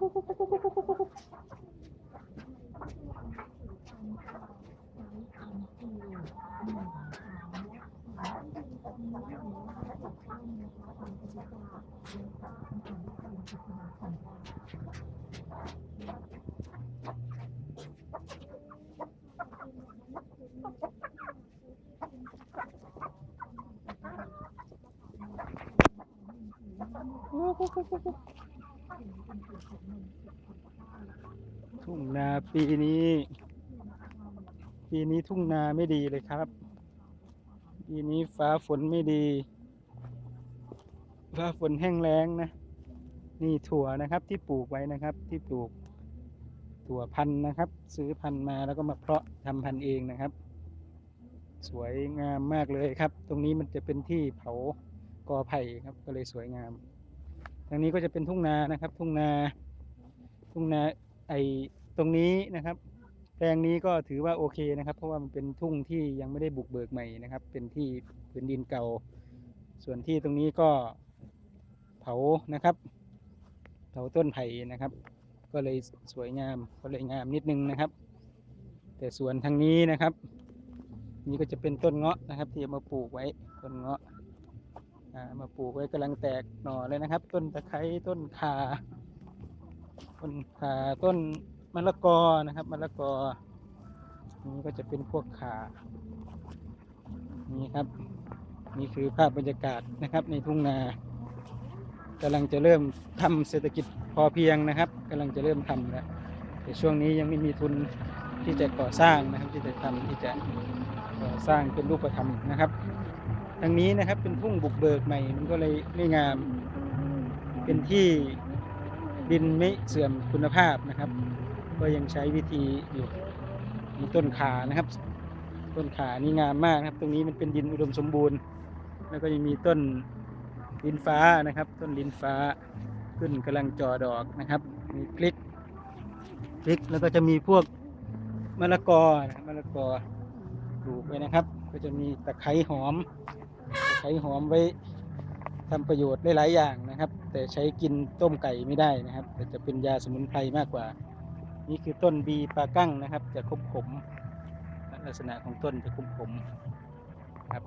Oh, ทุ่งนาปีนี้ ปีนี้ทุ่งนาไม่ดีเลยครับ ปีนี้ฟ้าฝนไม่ดี ฟ้าฝนแห้งแล้งนะ นี่ถั่วนะครับที่ปลูกไว้นะครับที่ปลูก ถั่วพันธุ์นะครับ ซื้อพันธุ์มาแล้วก็มาเพาะทำพันธุ์เองนะครับ สวยงามมากเลยครับ ตรงนี้มันจะเป็นที่เผากอไผ่ครับก็เลยสวยงาม ทางนี้ก็จะเป็นทุ่งนานะครับ ทุ่งนา ทุ่งนาไอตรงนี้นะครับแปลงนี้ก็ถือว่าโอเคนะครับ เพราะว่ามันเป็นทุ่งที่ยังไม่ได้บุกเบิกใหม่นะครับ เป็นที่พื้นดินเก่า ส่วนที่ตรงนี้ก็เผานะครับ เผาต้นไผ่นะครับ ก็เลยสวยงามก็เลยงามนิดนึงนะครับ แต่ส่วนทางนี้นะครับ นี่ก็จะเป็นต้นเงาะนะครับ ที่มาปลูกไว้ต้นเงาะ มาปลูกไว้กำลังแตกหน่อเลยนะครับ ต้นตะไคร้ต้นข่าต้นข่าต้นมะละกอนะครับมะละกอนี่ก็จะเป็นพวกข่านี่ครับ นี่คือภาพบรรยากาศนะครับ ในทุ่งนากำลังจะเริ่มทำเศรษฐกิจพอเพียงนะครับกำลังจะเริ่มทำแล้วแต่ช่วงนี้ยังไม่มีทุนที่จะก่อสร้างนะครับ ที่จะทำที่จะก่อสร้างเป็นรูปธรรมนะครับ ทางนี้นะครับเป็นทุ่งบุกเบิกใหม่ มันก็เลยไม่งาม เป็นที่ดินไม่เสื่อมคุณภาพนะครับ ก็ยังใช้วิธีอยู่มีต้นขานะครับ ต้นขานี่งามมากนะครับ ตรงนี้มันเป็นดินอุดมสมบูรณ์ แล้วก็ยังมีต้นลินฟ้านะครับ ต้นลินฟ้าขึ้นกำลังจอดอกนะครับ มีพริกพริกแล้วก็จะมีพวกมะละกอนะมะละกอปลูกไว้นะครับ ก็จะมีตะไคร้หอม ตะไคร้หอมไว้ทำประโยชน์ได้หลายอย่างนะครับ แต่ใช้กินต้มไก่ไม่ได้นะครับ แต่จะเป็นยาสมุนไพรมากกว่า นี่คือต้นบีปลากั้งนะครับ จะคบขมลักษณะของต้นจะคมขมครับ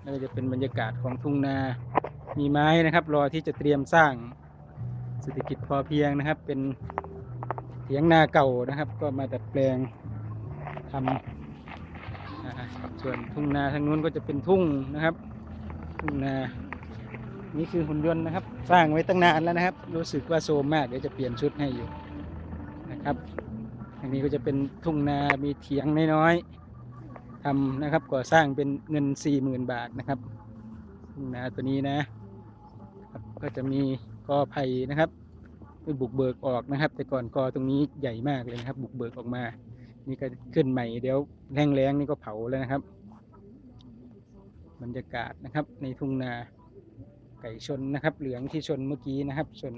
แล้วจะเป็นบรรยากาศของทุ่งนา มีไม้นะครับ รอที่จะเตรียมสร้างเศรษฐกิจพอเพียงนะครับ เป็นเถียงนาเก่านะครับ ก็มาดัดแปลงทำส่วนทุ่งนาทางนู้นก็จะเป็นทุ่งนะครับ นานี่คือหุ่นยนต์นะครับ สร้างไว้ตั้งนานแล้วนะครับ รู้สึกว่าโซมมากเดี๋ยวจะเปลี่ยนชุดให้อยู่นะครับอันนี้ก็จะเป็นทุ่งนา มีเถียงน้อยๆทำนะครับก่อสร้างเป็นเงิน4ี่หมื่นบาทนะครับทุ่งนาตัวนี้นะครับก็จะมีกอไผ่นะครับไปบุกเบิกออกนะครับ แต่ก่อนกอตรงนี้ใหญ่มากเลยนะครับ บุกเบิกออกมา นี่ก็ขึ้นใหม่เดี๋ยวแรงๆนี่ก็เผาแล้วนะครับ บรรยากาศนะครับ ในทุ่งนาไก่ชนนะครับ เหลืองที่ชนเมื่อกี้นะครับ ชน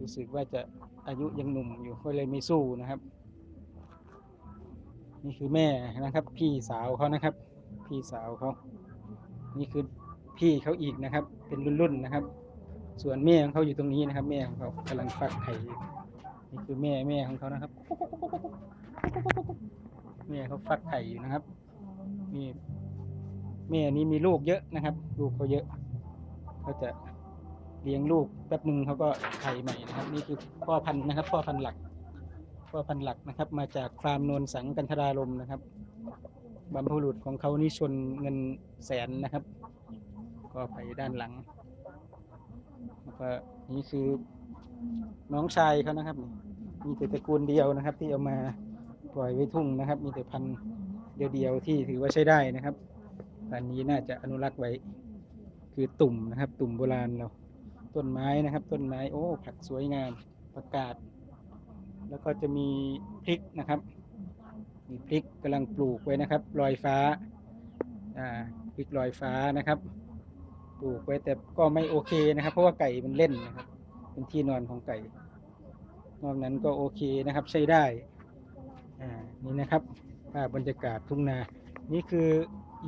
รู้สึกว่าจะอายุยังหนุ่มอยู่ก็เลยไม่สู้นะครับ นี่คือแม่นะครับ พี่สาวเขานะครับ พี่สาวเขานี่คือพี่เขาอีกนะครับ เป็นรุ่นๆนะครับ ส่วนแม่ของเขาอยู่ตรงนี้นะครับ แม่ของเขากำลังฟักไข่อยู่นี่คือแม่แม่ของเขานะครับแม่เขาฟักไข่อยู่นะครับนี่ แม่นี้มีลูกเยอะนะครับ ลูกเขาเยอะเขาจะเลี้ยงลูกแป๊บหนึ่งเขาก็ไข่ใหม่นะครับ นี่คือพ่อพันธุ์นะครับ พ่อพันธุ์หลัก พ่อพันธุ์หลักนะครับ มาจากฟาร์มโนนสังกันทรารมนะครับบรรพบุรุษของเขานี่ชนเงินแสนนะครับ ก็ไปด้านหลังแล้วก็นี่คือน้องชายเขานะครับมีแต่ตระกูลเดียวนะครับ ที่เอามาปล่อยไว้ทุ่งนะครับ มีแต่พันธุ์เดียวๆที่ถือว่าใช้ได้นะครับ อันนี้น่าจะอนุรักษ์ไว้ คือตุ่มนะครับ ตุ่มโบราณเราต้นไม้นะครับ ต้นไม้โอ้ผักสวยงามประกาศ แล้วก็จะมีพริกนะครับ มีพริกกำลังปลูกไว้นะครับลอยฟ้าอ่าพริกลอยฟ้านะครับ ปลูกไว้แต่ก็ไม่โอเคนะครับ เพราะว่าไก่มันเล่นนะครับ เป็นที่นอนของไก่ นอกนั้นก็โอเคนะครับใช้ได้อ่านี่นะครับภาพบรรยากาศทุ่งนา นี่คือ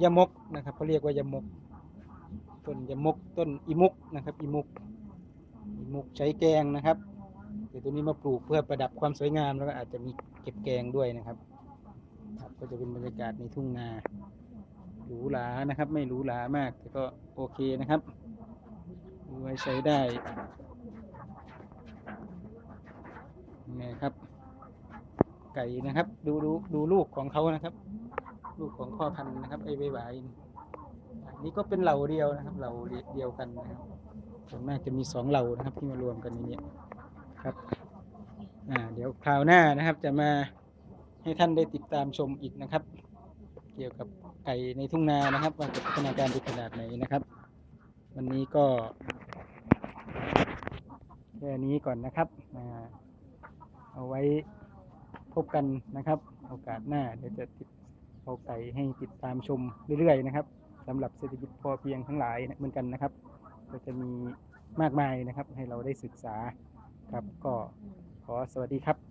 ยมกนะครับเขาเรียกว่ายมก ต้นยมกต้นอิมุกนะครับอิมุกอิมุกใช้แกงนะครับแต่ตัวนี้มาปลูกเพื่อประดับความสวยงามแล้วก็อาจจะมีเก็บแกงด้วยนะครับครับก็จะเป็นบรรยากาศในทุ่งนาหรูหรานะครับ ไม่หรูหรามากแต่ก็โอเคนะครับดูไว้ใช้ได้นี่ครับ ไก่นะครับ ดูดูดูลูกของเขานะครับ ลูกของพ่อพันธุ์นะครับ ไอ้ใบหวายนี่อันนี้ก็เป็นเหล่าเดียวนะครับ เหล่าเดียวกันนะครับส่วนมากจะมีสองเหล่านะครับ ที่มารวมกันในนี้ครับอ่าเดี๋ยวคราวหน้านะครับ จะมาให้ท่านได้ติดตามชมอีกนะครับ เกี่ยวกับไก่ในทุ่งนานะครับ ว่าจะพัฒนาการไปขนาดไหนนะครับ วันนี้ก็แค่นี้ก่อนนะครับเอาไว้พบกันนะครับ โอกาสหน้าเดี๋ยวจะติดาไก่ให้ติดตามชมเรื่อยๆนะครับสำหรับเศรษฐกิจพอเพียงทั้งหลายเหมือนกันนะครับ ก็จะมีมากมายนะครับให้เราได้ศึกษาครับก็ขอสวัสดีครับ